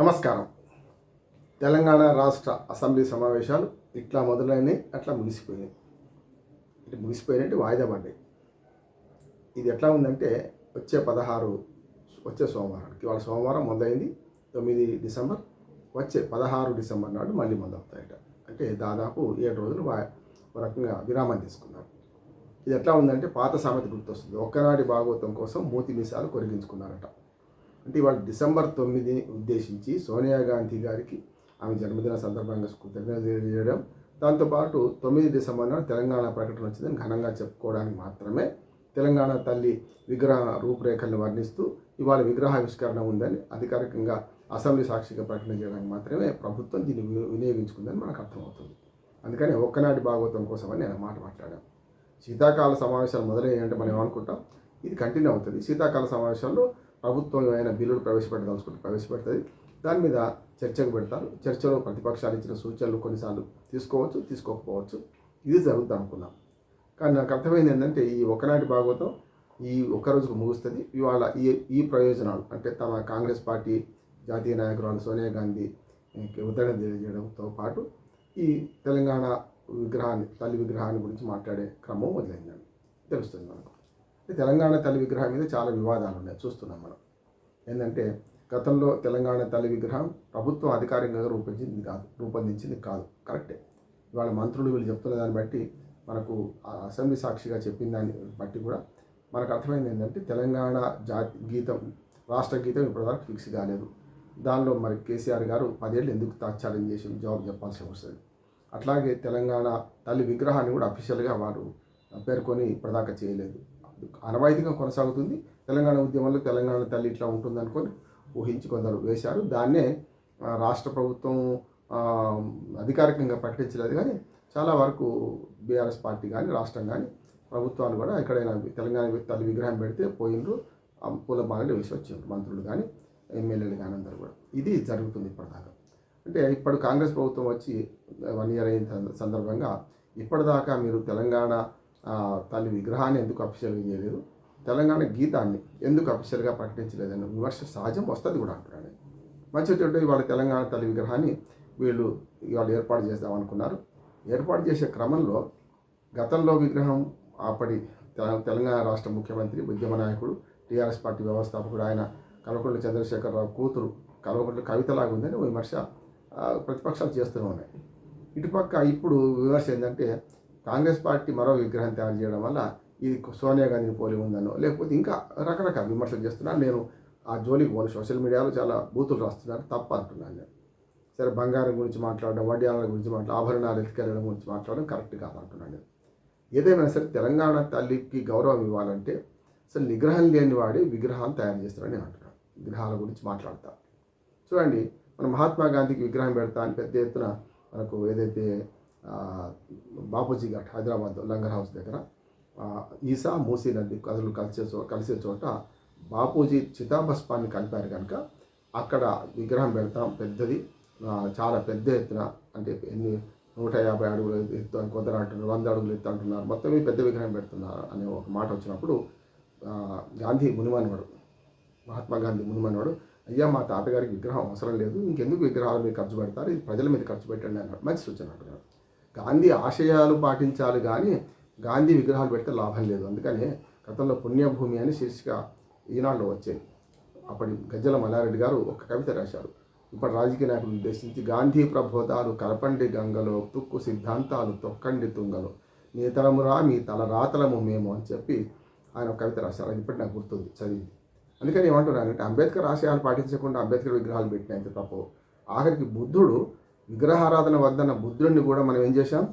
నమస్కారం. తెలంగాణ రాష్ట్ర అసెంబ్లీ సమావేశాలు ఇట్లా మొదలైనవి అట్లా ముగిసిపోయినాయి. ఇట్లా ముగిసిపోయినట్టు వాయిదా పడ్డాయి. ఇది ఎట్లా ఉందంటే వచ్చే పదహారు వచ్చే సోమవారానికి ఇవాళ సోమవారం మొదలైంది తొమ్మిది డిసెంబర్ వచ్చే పదహారు డిసెంబర్ నాడు మళ్ళీ మొదలవుతాయట. అంటే దాదాపు ఏడు రోజులు ఒక రకంగా విరామం తీసుకున్నారు. ఇది ఎట్లా ఉందంటే పాత సామెత గుర్తొస్తుంది. ఒక్కనాటి భాగవతం కోసం మూతి మీసాలు కొరిగించుకున్నారట. అంటే ఇవాళ డిసెంబర్ తొమ్మిది ఉద్దేశించి సోనియా గాంధీ గారికి ఆమె జన్మదిన సందర్భంగా కృతజ్ఞతలు తెలియజేయడం. దాంతోపాటు తొమ్మిది డిసెంబర్ తెలంగాణ ప్రకటన వచ్చిందని ఘనంగా చెప్పుకోవడానికి మాత్రమే తెలంగాణ తల్లి విగ్రహ రూపురేఖలను వర్ణిస్తూ ఇవాళ విగ్రహావిష్కరణ ఉందని అధికారికంగా అసెంబ్లీ సాక్షిగా ప్రకటన చేయడానికి మాత్రమే ప్రభుత్వం దీన్ని వినియోగించుకుందని మనకు అర్థమవుతుంది. అందుకని ఒక్కనాటి భాగవతం కోసమని నేను మాట మాట్లాడాను. శీతాకాల సమావేశాలు మొదలయ్యాయంటే మనం ఏమనుకుంటాం? ఇది కంటిన్యూ అవుతుంది. శీతాకాల సమావేశాల్లో ప్రభుత్వం ఏమైనా బిల్లులు ప్రవేశపెట్టదలుచుకుంటే ప్రవేశపెడుతుంది. దాని మీద చర్చకు పెడతారు. చర్చలో ప్రతిపక్షాలు ఇచ్చిన సూచనలు కొన్నిసార్లు తీసుకోవచ్చు తీసుకోకపోవచ్చు. ఇది జరుగుతుంది అనుకున్నాం. కానీ నాకు అర్థమైంది ఏంటంటే ఈ ఒకనాటి భాగవతం ఈ ఒక్కరోజుకు ముగుస్తుంది. ఇవాళ ఈ ఈ ప్రయోజనాలు అంటే తమ కాంగ్రెస్ పార్టీ జాతీయ నాయకురాలు సోనియా గాంధీ ఉద్దరణ తెలియజేయడంతో పాటు ఈ తెలంగాణ విగ్రహాన్ని తల్లి విగ్రహాన్ని గురించి మాట్లాడే క్రమం మొదలైందని తెలుస్తుంది మనకు. తెలంగాణ తల్లి విగ్రహం మీద చాలా వివాదాలు ఉన్నాయి. చూస్తున్నాం మనం. ఏంటంటే గతంలో తెలంగాణ తల్లి విగ్రహం ప్రభుత్వం అధికారికంగా రూపొందించింది కాదు రూపొందించింది కాదు. కరెక్టే. ఇవాళ మంత్రులు వీళ్ళు చెప్తున్న దాన్ని బట్టి మనకు ఆ అసెంబ్లీ సాక్షిగా చెప్పిన దాన్ని బట్టి కూడా మనకు అర్థమైంది ఏంటంటే తెలంగాణ జాతి గీతం రాష్ట్ర గీతం ఇప్పటివరకు ఫిక్స్ కాలేదు. దానిలో మరి కేసీఆర్ గారు పదేళ్ళు ఎందుకు తాత్సారం చేసి జవాబు చెప్పాల్సి వస్తుంది అట్లాగే తెలంగాణ తల్లి విగ్రహాన్ని కూడా అఫీషియల్గా వారు పేర్కొని ఇప్పటిదాకా చేయలేదు. అనవాయితీగా కొనసాగుతుంది. తెలంగాణ ఉద్యమంలో తెలంగాణ తల్లి ఇట్లా ఉంటుంది అనుకొని ఊహించి కొందరు వేశారు. దాన్నే రాష్ట్ర ప్రభుత్వం అధికారికంగా ప్రకటించలేదు కానీ చాలా వరకు బీఆర్ఎస్ పార్టీ కానీ రాష్ట్రం కానీ ప్రభుత్వాలు కూడా ఎక్కడైనా తెలంగాణ తల్లి విగ్రహం పెడితే పోయినరు. పూల మాలలు వేసి వచ్చారు మంత్రులు కానీ ఎమ్మెల్యేలు కానీ అందరూ కూడా. ఇది జరుగుతుంది ఇప్పటిదాకా. అంటే ఇప్పుడు కాంగ్రెస్ ప్రభుత్వం వచ్చి వన్ ఇయర్ అయిన సందర్భంగా ఇప్పటిదాకా మీరు తెలంగాణ తల్లి విగ్రహాన్ని ఎందుకు అఫీషియల్గా చేయలేదు తెలంగాణ గీతాన్ని ఎందుకు అఫీషియల్గా ప్రకటించలేదని విమర్శ సహజం వస్తుంది కూడా అంటున్నాడు మంచి చెడ్డ ఇవాళ తెలంగాణ తల్లి విగ్రహాన్ని వీళ్ళు ఇవాళ ఏర్పాటు చేద్దామనుకున్నారు. ఏర్పాటు చేసే క్రమంలో గతంలో విగ్రహం అప్పటి తెల- తెలంగాణ రాష్ట్ర ముఖ్యమంత్రి ఉద్యమ నాయకుడు టీఆర్ఎస్ పార్టీ వ్యవస్థాపకుడు ఆయన కల్వకుంట్ల చంద్రశేఖరరావు కూతురు కల్వకుంట్ల కవితలాగా ఉందని విమర్శ ప్రతిపక్షాలు చేస్తూనే ఉన్నాయి. ఇటుపక్క ఇప్పుడు విమర్శ ఏంటంటే కాంగ్రెస్ పార్టీ మరో విగ్రహం తయారు చేయడం వల్ల ఇది సోనియా గాంధీని పోలి ఉందనో లేకపోతే ఇంకా రకరకాల విమర్శలు చేస్తున్నాను నేను ఆ జోలికి పోను సోషల్ మీడియాలో చాలా బూతులు రాస్తున్నారు తప్ప అంటున్నాను నేను. సరే బంగారం గురించి మాట్లాడడం వడ్యాల గురించి మాట్లాడడం ఆభరణాలు ఎత్తుకెళ్ళడం గురించి మాట్లాడడం కరెక్ట్ కాదు అంటున్నాను నేను. ఏదైనా సరే తెలంగాణ తల్లికి గౌరవం ఇవ్వాలంటే అసలు నిగ్రహం లేని వాడే విగ్రహాలు తయారు చేస్తారని నేను అంటున్నాను. విగ్రహాల గురించి మాట్లాడతా. చూడండి మన మహాత్మా గాంధీకి విగ్రహం పెడతా అని పెద్ద ఎత్తున మనకు ఏదైతే బాపూజీ ఘాట్ హైదరాబాద్ లంగర్ హౌస్ దగ్గర. ఈసా మూసీ నది కథలు కలిసే చో కలిసే చోట బాపూజీ చితాభస్పాన్ని కలిపారు కనుక అక్కడ విగ్రహం పెడతాం పెద్దది. చాలా పెద్ద ఎత్తున అంటే ఎన్ని నూట యాభై అడుగులు ఎత్తు కొందరు అంటున్నారు వంద అడుగులు ఎత్తు అంటున్నారు. మొత్తం పెద్ద విగ్రహం పెడుతున్నారు అనే ఒక మాట వచ్చినప్పుడు గాంధీ మునిమనవాడు మహాత్మా గాంధీ మునిమనవాడు అయ్యా మా తాతగారికి విగ్రహం అవసరం లేదు. ఇంకెందుకు విగ్రహాల మీద ఖర్చు పెడతారు? ఇది ప్రజల మీద ఖర్చు పెట్టండి అన్నాడు. మంచి సూచన అంటున్నారు. గాంధీ ఆశయాలు పాటించాలి కానీ గాంధీ విగ్రహాలు పెడితే లాభం లేదు. అందుకనే గతంలో పుణ్యభూమి అని శీర్షిక ఈనాడులో వచ్చింది. అప్పటి గజ్జల మల్లారెడ్డి గారు ఒక కవిత రాశారు. ఇప్పటి రాజకీయ నాయకులు ఉద్దేశించి గాంధీ ప్రబోధాలు కలపండి గంగలో తుక్కు సిద్ధాంతాలు తొక్కండి తుంగలో నీ తలమురా మీ తల రాతలము మేము అని చెప్పి ఆయన ఒక కవిత రాశారు. అది ఇప్పటి నాకు గుర్తుంది చదివింది. అందుకని ఏమంటున్నానంటే అంబేద్కర్ ఆశయాలు పాటించకుండా అంబేద్కర్ విగ్రహాలు పెట్టినంత తప్పు. ఆఖరికి బుద్ధుడు విగ్రహారాధన వద్దన్న బుద్ధుడిని కూడా మనం ఏం చేశాం?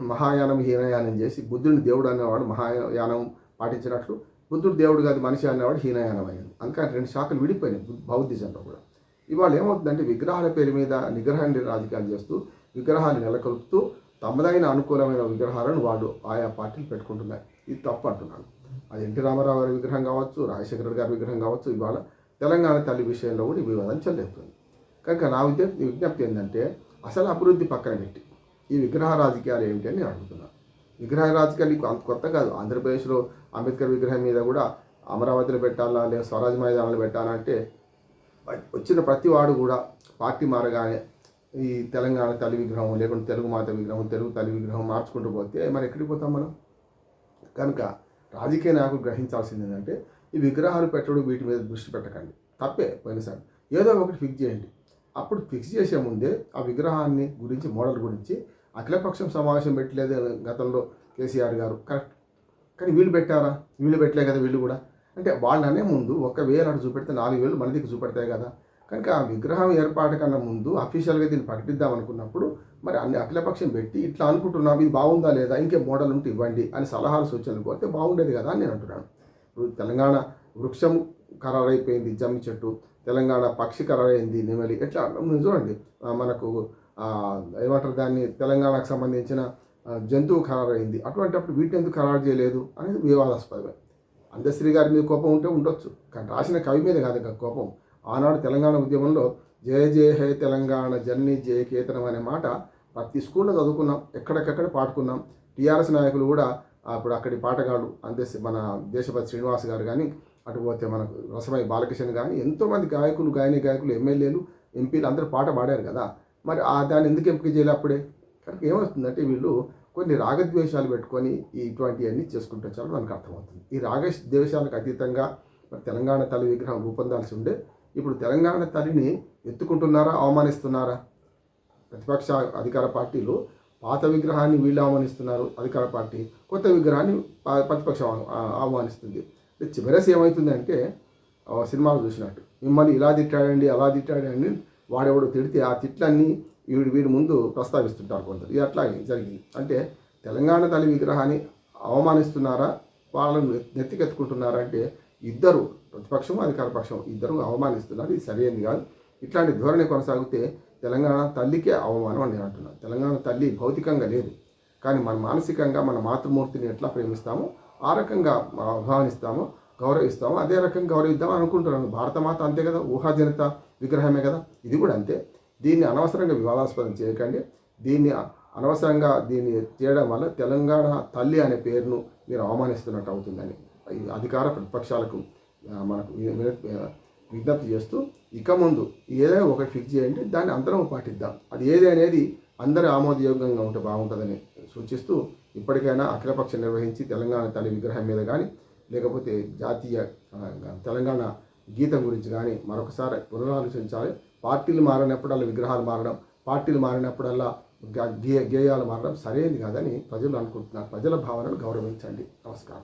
మహాయానం హీనయానం చేసి బుద్ధుడిని దేవుడు అనేవాడు మహాయానం పాటించినట్లు బుద్ధుడు దేవుడు కాదు మనిషి అనేవాడు హీనయానం అయింది అందుకని రెండు శాఖలు విడిపోయినాయి బౌద్ధిజంలో కూడా. ఇవాళ ఏమవుతుందంటే విగ్రహాల పేరు మీద నిగ్రహాన్ని రాజకీయాలు చేస్తూ విగ్రహాలు నెలకొల్పుతూ తమదైన అనుకూలమైన విగ్రహాలను వాళ్ళు ఆయా పార్టీలు పెట్టుకుంటున్నాయి. ఇది తప్పు అంటున్నాను అది ఎన్టీ రామారావు గారి విగ్రహం కావచ్చు రాజశేఖర గారి విగ్రహం కావచ్చు ఇవాళ తెలంగాణ తల్లి విషయంలో కూడా ఈ వివాదం చెల్లేస్తుంది కనుక నా విజ్ఞప్తి విజ్ఞప్తి ఏంటంటే అసలు అభివృద్ధి పక్కన పెట్టి. ఈ విగ్రహ రాజకీయాలు ఏమిటి అని నేను అడుగుతున్నాను విగ్రహ రాజకీయాలు అంత కొత్త కాదు. ఆంధ్రప్రదేశ్లో అంబేద్కర్ విగ్రహం మీద కూడా అమరావతిలో పెట్టాలా లేదా స్వరాజ్ మైదానంలో పెట్టాలంటే వచ్చిన ప్రతి వాడు కూడా పార్టీ మారగానే ఈ తెలంగాణ తల్లి విగ్రహం లేకుంటే తెలుగు మాత విగ్రహం తెలుగు తల్లి విగ్రహం మార్చుకుంటూ పోతే మరి ఎక్కడికి పోతాం మనం? కనుక రాజకీయ నాయకులు గ్రహించాల్సింది ఏంటంటే ఈ విగ్రహాలు పెట్టడం వీటి మీద దృష్టి పెట్టకండి. తప్పే పోయినసారి. ఏదో ఒకటి ఫిక్స్ చేయండి. అప్పుడు ఫిక్స్ చేసే ముందే ఆ విగ్రహాన్ని గురించి మోడల్ గురించి అఖిలపక్షం సమావేశం పెట్టలేదు గతంలో కేసీఆర్ గారు. కరెక్ట్. కానీ వీళ్ళు పెట్టారా? వీళ్ళు పెట్టలే కదా వీళ్ళు కూడా. అంటే వాళ్ళనే ముందు ఒక వేలు అటు చూపెడితే నాలుగు వేలు మన దగ్గర చూపెడతాయి కదా. కనుక ఆ విగ్రహం ఏర్పాటు కన్నా ముందు అఫీషియల్గా దీన్ని ప్రకటిద్దాం అనుకున్నప్పుడు మరి అన్ని అఖిలపక్షం పెట్టి ఇట్లా అనుకుంటున్నాం ఇది బాగుందా లేదా ఇంకే మోడల్ ఉంటే ఇవ్వండి అని సలహాలు సూచనలు కోరితే బాగుండేది కదా అని నేను అంటున్నాను. ఇప్పుడు తెలంగాణ వృక్షం ఖరారైపోయింది జమ్మి చెట్టు. తెలంగాణ పక్షి ఖరారైంది నెమలి. ఎట్లా? చూడండి మనకు ఏమంటారు దాన్ని? తెలంగాణకు సంబంధించిన జంతువు ఖరారైంది అటువంటిప్పుడు వీటిని ఎందుకు ఖరారు చేయలేదు అనేది వివాదాస్పదమే. అందశ్రీ గారి మీద కోపం ఉంటే ఉండొచ్చు. కానీ రాసిన కవి మీద కాదు ఇంకా కోపం. ఆనాడు తెలంగాణ ఉద్యమంలో జయ జయ హే తెలంగాణ జర్నీ జయ కేతనం అనే మాట ప్రతి స్కూల్లో చదువుకున్నాం. ఎక్కడికక్కడ పాడుకున్నాం. టీఆర్ఎస్ నాయకులు కూడా అప్పుడు అక్కడి పాటగాళ్ళు అంతే మన దేశపతి శ్రీనివాస్ గారు కానీ అటు పోతే మనకు రసమై బాలకృష్ణ కానీ ఎంతోమంది గాయకులు గాయని గాయకులు ఎమ్మెల్యేలు ఎంపీలు అందరూ పాట పాడారు కదా. మరి ఆ దాన్ని ఎందుకు ఎంపిక చేయలే అప్పుడే? కనుక ఏమవుతుందంటే వీళ్ళు కొన్ని రాగద్వేషాలు పెట్టుకొని ఇటువంటివన్నీ చేసుకుంటూ వచ్చారో మనకు అర్థమవుతుంది. ఈ రాగద్వేషాలకు అతీతంగా మరి తెలంగాణ తల్లి విగ్రహం రూపొందాల్సి ఉండే ఇప్పుడు తెలంగాణ తల్లిని ఎత్తుకుంటున్నారా అవమానిస్తున్నారా? ప్రతిపక్ష అధికార పార్టీలు పాత విగ్రహాన్ని వీళ్ళు అవమానిస్తున్నారు అధికార పార్టీ కొత్త విగ్రహాన్ని ప్రతిపక్షం అవమానిస్తుంది. చివరసి ఏమవుతుందంటే సినిమాలు చూసినట్టు. మిమ్మల్ని ఇలా తిట్టాడండి అలా తిట్టాడండి వాడెవడు తిడితే ఆ తిట్లన్నీ వీడు వీడి ముందు ప్రస్తావిస్తుంటారు కొందరు. ఇది అట్లాగే జరిగింది. అంటే తెలంగాణ తల్లి విగ్రహాన్ని అవమానిస్తున్నారా? వాళ్ళను నెత్తికెత్తుకుంటున్నారా? అంటే ఇద్దరు ప్రతిపక్షం అధికార పక్షం ఇద్దరు అవమానిస్తున్నారు. ఇది సరైనది కాదు. ఇట్లాంటి ధోరణి కొనసాగితే తెలంగాణ తల్లికే అవమానం అని నేను అంటున్నాను. తెలంగాణ తల్లి భౌతికంగా లేదు. కానీ మన మానసికంగా మన మాతృమూర్తిని ఎట్లా ప్రేమిస్తామో ఆ రకంగా ఆహ్వానిస్తామో గౌరవిస్తామో అదే రకంగా గౌరవిద్దామని అనుకుంటున్నాను భారతమాత అంతే కదా ఊహాజనిత విగ్రహమే కదా ఇది కూడా అంతే. దీన్ని అనవసరంగా వివాదాస్పదం చేయకండి. దీన్ని అనవసరంగా దీన్ని చేయడం వల్ల తెలంగాణ తల్లి అనే పేరును మీరు అవమానిస్తున్నట్టు అవుతుందని అధికార ప్రతిపక్షాలకు మనకు విజ్ఞప్తి చేస్తూ ఇక ముందు ఏదైనా ఒకటి ఫిక్స్ చేయండి దాన్ని అందరం పాటిద్దాం. అది ఏది అనేది అందరి ఆమోదయోగ్యంగా ఉంటే బాగుంటుందని సూచిస్తూ ఇప్పటికైనా అఖిలపక్షం నిర్వహించి తెలంగాణ తల్లి విగ్రహం మీద కానీ లేకపోతే జాతీయ తెలంగాణ గీతం గురించి కానీ మరొకసారి పునరాలోచించాలి. పార్టీలు మారినప్పుడల్లా విగ్రహాలు మారడం పార్టీలు మారినప్పుడల్లా గేయాలు మారడం సరైనది కాదని ప్రజలు అనుకుంటున్నారు. ప్రజల భావనను గౌరవించండి. నమస్కారం.